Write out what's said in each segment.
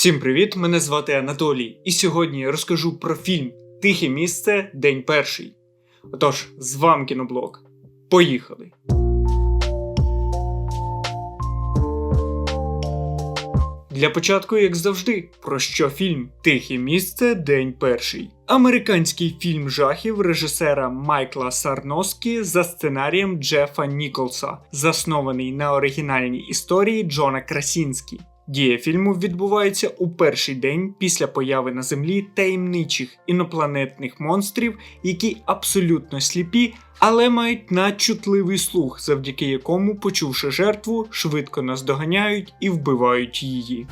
Всім привіт! Мене звати Анатолій, і сьогодні я розкажу про фільм Тихе місце, День перший. Отож, з вами кіноблог. Поїхали! Для початку, як завжди, про що фільм Тихе місце, День перший. Американський фільм жахів режисера Майкла Сарноскі за сценарієм Джефа Ніколса, заснований на оригінальній історії Джона Красінські. Дія фільму відбувається у перший день після появи на землі таємничих інопланетних монстрів, які абсолютно сліпі, але мають надчутливий слух, завдяки якому, почувши жертву, швидко наздоганяють і вбивають її.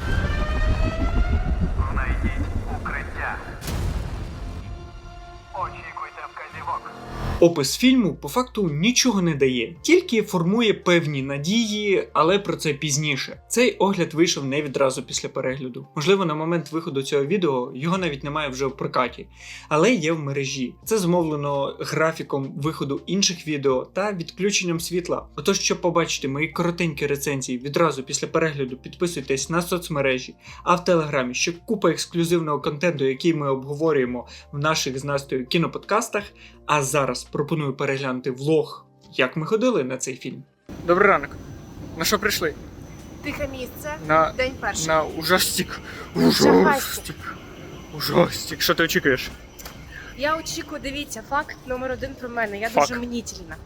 Опис фільму по факту нічого не дає, тільки формує певні надії, але про це пізніше. Цей огляд вийшов не відразу після перегляду. Можливо, на момент виходу цього відео його навіть немає вже в прокаті, але є в мережі. Це змовлено графіком виходу інших відео та відключенням світла. Отож, щоб побачити мої коротенькі рецензії відразу після перегляду, підписуйтесь на соцмережі, а в телеграмі ще купа ексклюзивного контенту, який ми обговорюємо в наших з Настею кіноподкастах. А зараз пропоную переглянути влог, як ми ходили на цей фільм. Добрий ранок. На що прийшли? Тихе місце. На, День перший. на ужастик. Ужастик. Ужастик. Що ти очікуєш? Я очікую, дивіться, факт номер один про мене. Я Факт. дуже мнітельна.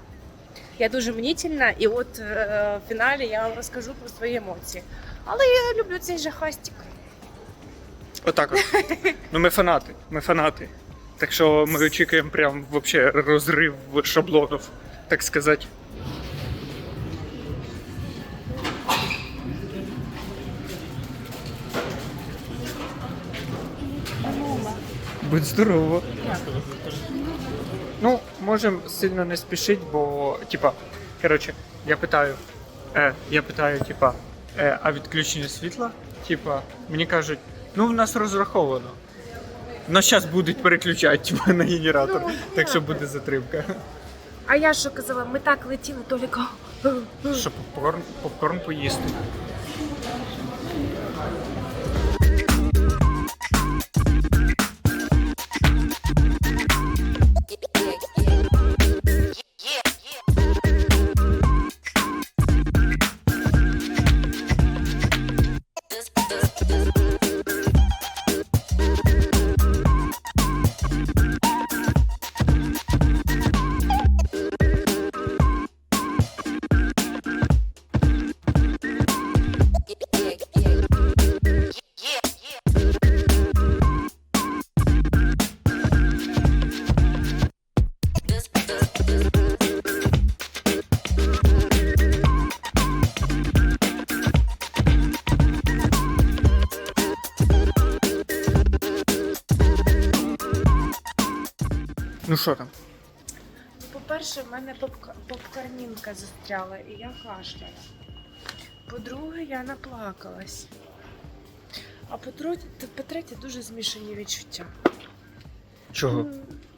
Я дуже мнітельна, і от е, в фіналі я вам розкажу про свої емоції. Але я люблю цей жахастик. Отак от. Ну ми фанати. Ми фанати. Так що ми очікуємо прям вообще розрив шаблонів, так сказати. Будь здорово. Ну, можемо сильно не спішити, бо, типа, коротше, я питаю, е, я питаю, типа, е, а відключення світла? Типа, мені кажуть, ну в нас розраховано. На зараз будуть переключати типа, на генератор, Ну, так що буде затримка. А я що казала, ми так летіли, тільки. Що попкорн, попкорн поїсти. Ну що там? По-перше, в мене попка- попкорнінка застряла і я кашляла. По-друге, я наплакалась. А по-третє, по-третє, дуже змішані відчуття. Чого?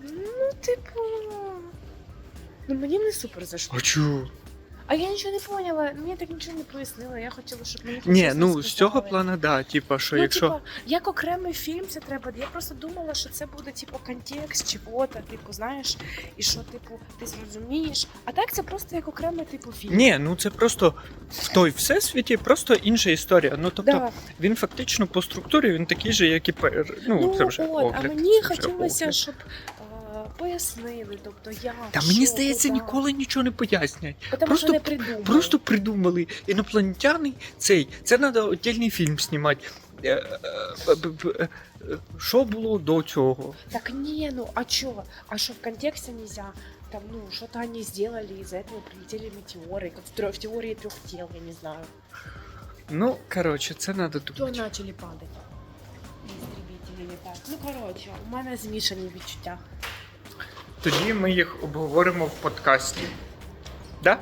Ну, типу. Ну мені не супер зайшло. А чого? А я нічого не поняла, мені так нічого не пояснили. Я хотіла, щоб мені Ні, щось ну з розказали. цього плану, да, типа, що ну, якщо. типа, як окремий фільм це треба. Я просто думала, що це буде типу контекст чого-то, типу, знаєш, і що, типу, ти зрозумієш. А так це просто як окремий типу фільм. Ні, ну це просто в той всесвіті просто інша історія. Ну тобто да. він фактично по структурі він такий же, як і пер. Ну, Ну, це вже от, огляд. а мені це вже хотілося, огляд. щоб пояснили, тобто як. Та мені що, здається, куди. ніколи нічого не пояснять. Потому просто- що не придумали. Просто придумали інопланетяни цей. Це треба окремий фільм знімати. Е, е, е, б- б- е, е, Що було до цього? Так не, ну а чё? А что в контексте нельзя? Там, ну, что-то они сделали, из-за этого прилетели метеоры, как в, тро- в теории трех тел, я не знаю. Ну, коротше, це треба То думати. начали падать. Истребители летать. Ну, короче, у мене змішані відчуття. Тоді ми їх обговоримо в подкасті. Да?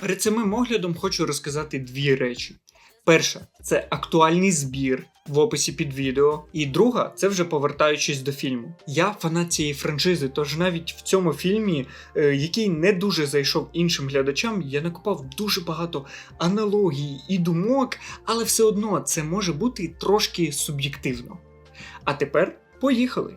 Перед самим оглядом хочу розказати дві речі. Перша це актуальний збір в описі під відео. І друга це вже повертаючись до фільму. Я фанат цієї франшизи, тож навіть в цьому фільмі, е, який не дуже зайшов іншим глядачам, я накопав дуже багато аналогій і думок, але все одно це може бути трошки суб'єктивно. А тепер поїхали.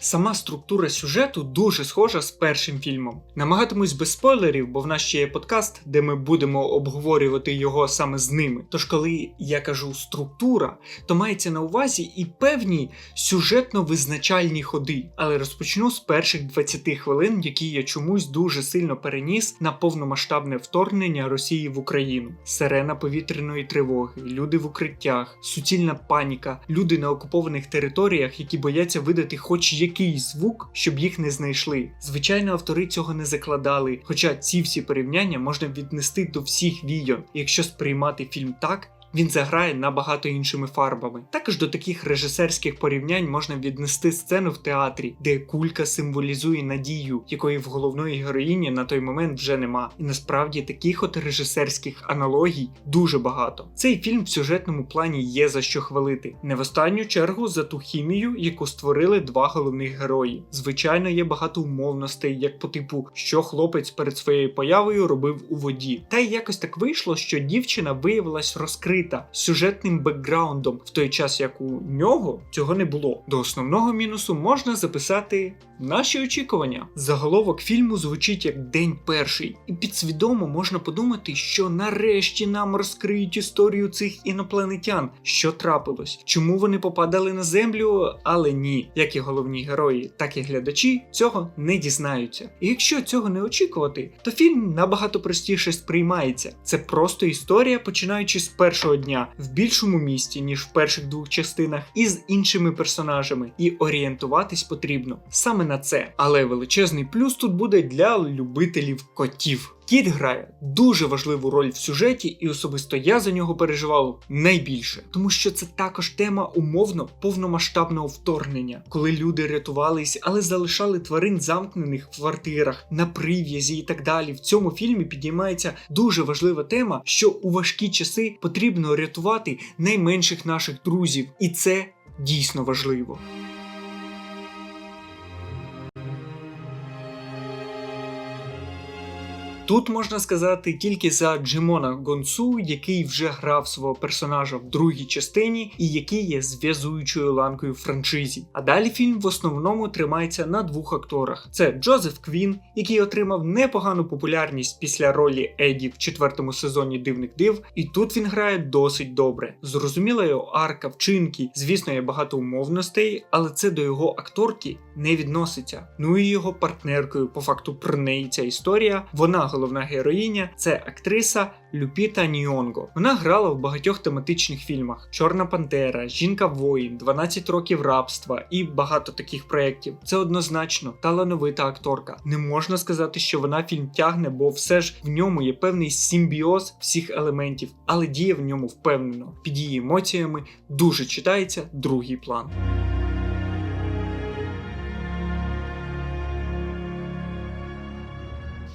Сама структура сюжету дуже схожа з першим фільмом. Намагатимусь без спойлерів, бо в нас ще є подкаст, де ми будемо обговорювати його саме з ними. Тож, коли я кажу структура, то мається на увазі і певні сюжетно визначальні ходи. Але розпочну з перших 20 хвилин, які я чомусь дуже сильно переніс на повномасштабне вторгнення Росії в Україну. Сирена повітряної тривоги, люди в укриттях, суцільна паніка, люди на окупованих територіях, які бояться видати хоч якийсь звук, щоб їх не знайшли. Звичайно, автори цього не закладали, хоча ці всі порівняння можна віднести до всіх війон. Якщо сприймати фільм так. Він заграє набагато іншими фарбами. Також до таких режисерських порівнянь можна віднести сцену в театрі, де кулька символізує надію, якої в головної героїні на той момент вже нема. І насправді таких от режисерських аналогій дуже багато. Цей фільм в сюжетному плані є за що хвалити. Не в останню чергу за ту хімію, яку створили два головних герої. Звичайно, є багато умовностей, як по типу, що хлопець перед своєю появою робив у воді. Та й якось так вийшло, що дівчина виявилась розкрита сюжетним бекграундом, в той час як у нього цього не було. До основного мінусу можна записати наші очікування. Заголовок фільму звучить як день перший, і підсвідомо можна подумати, що нарешті нам розкриють історію цих інопланетян, що трапилось, чому вони попадали на землю, але ні, як і головні герої, так і глядачі цього не дізнаються. І якщо цього не очікувати, то фільм набагато простіше сприймається. Це просто історія, починаючи з першого дня в більшому місті, ніж в перших двох частинах, і з іншими персонажами. І орієнтуватись потрібно саме на це. Але величезний плюс тут буде для любителів котів. Кіт грає дуже важливу роль в сюжеті, і особисто я за нього переживав найбільше, тому що це також тема умовно повномасштабного вторгнення, коли люди рятувались, але залишали тварин замкнених в квартирах на прив'язі і так далі. В цьому фільмі підіймається дуже важлива тема, що у важкі часи потрібно рятувати найменших наших друзів, і це дійсно важливо. Тут можна сказати тільки за Джимона Гонсу, який вже грав свого персонажа в другій частині і який є зв'язуючою ланкою франшизі. А далі фільм в основному тримається на двох акторах: це Джозеф Квін, який отримав непогану популярність після ролі Еді в четвертому сезоні Дивних див, і тут він грає досить добре. Зрозуміла його арка, вчинки, звісно, є багато умовностей, але це до його акторки не відноситься. Ну і його партнеркою, по факту про неї ця історія. Вона головна героїня це актриса Люпіта Ньонго. Вона грала в багатьох тематичних фільмах: Чорна Пантера, Жінка воїн, 12 років рабства і багато таких проєктів. Це однозначно талановита акторка. Не можна сказати, що вона фільм тягне, бо все ж в ньому є певний симбіоз всіх елементів, але діє в ньому впевнено. Під її емоціями дуже читається другий план.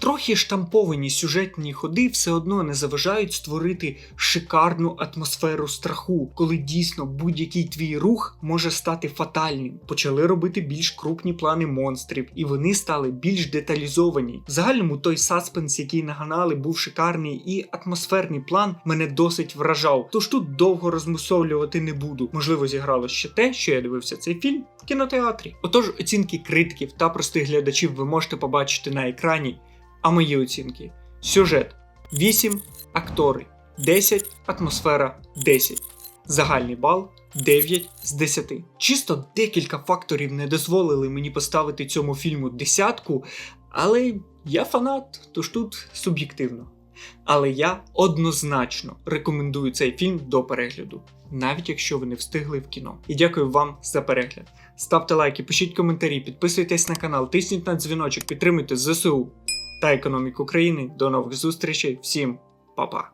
Трохи штамповані сюжетні ходи все одно не заважають створити шикарну атмосферу страху, коли дійсно будь-який твій рух може стати фатальним. Почали робити більш крупні плани монстрів, і вони стали більш деталізовані. В загальному той саспенс, який наганали, був шикарний, і атмосферний план мене досить вражав. Тож тут довго розмусовлювати не буду. Можливо, зіграло ще те, що я дивився цей фільм в кінотеатрі. Отож, оцінки критиків та простих глядачів ви можете побачити на екрані. А мої оцінки: сюжет 8, актори 10, атмосфера 10. Загальний бал 9 з 10. Чисто декілька факторів не дозволили мені поставити цьому фільму десятку, але я фанат, тож тут суб'єктивно. Але я однозначно рекомендую цей фільм до перегляду, навіть якщо ви не встигли в кіно. І дякую вам за перегляд. Ставте лайки, пишіть коментарі, підписуйтесь на канал, тисніть на дзвіночок, підтримуйте ЗСУ та економіку країни. До нових зустрічей, всім па-па!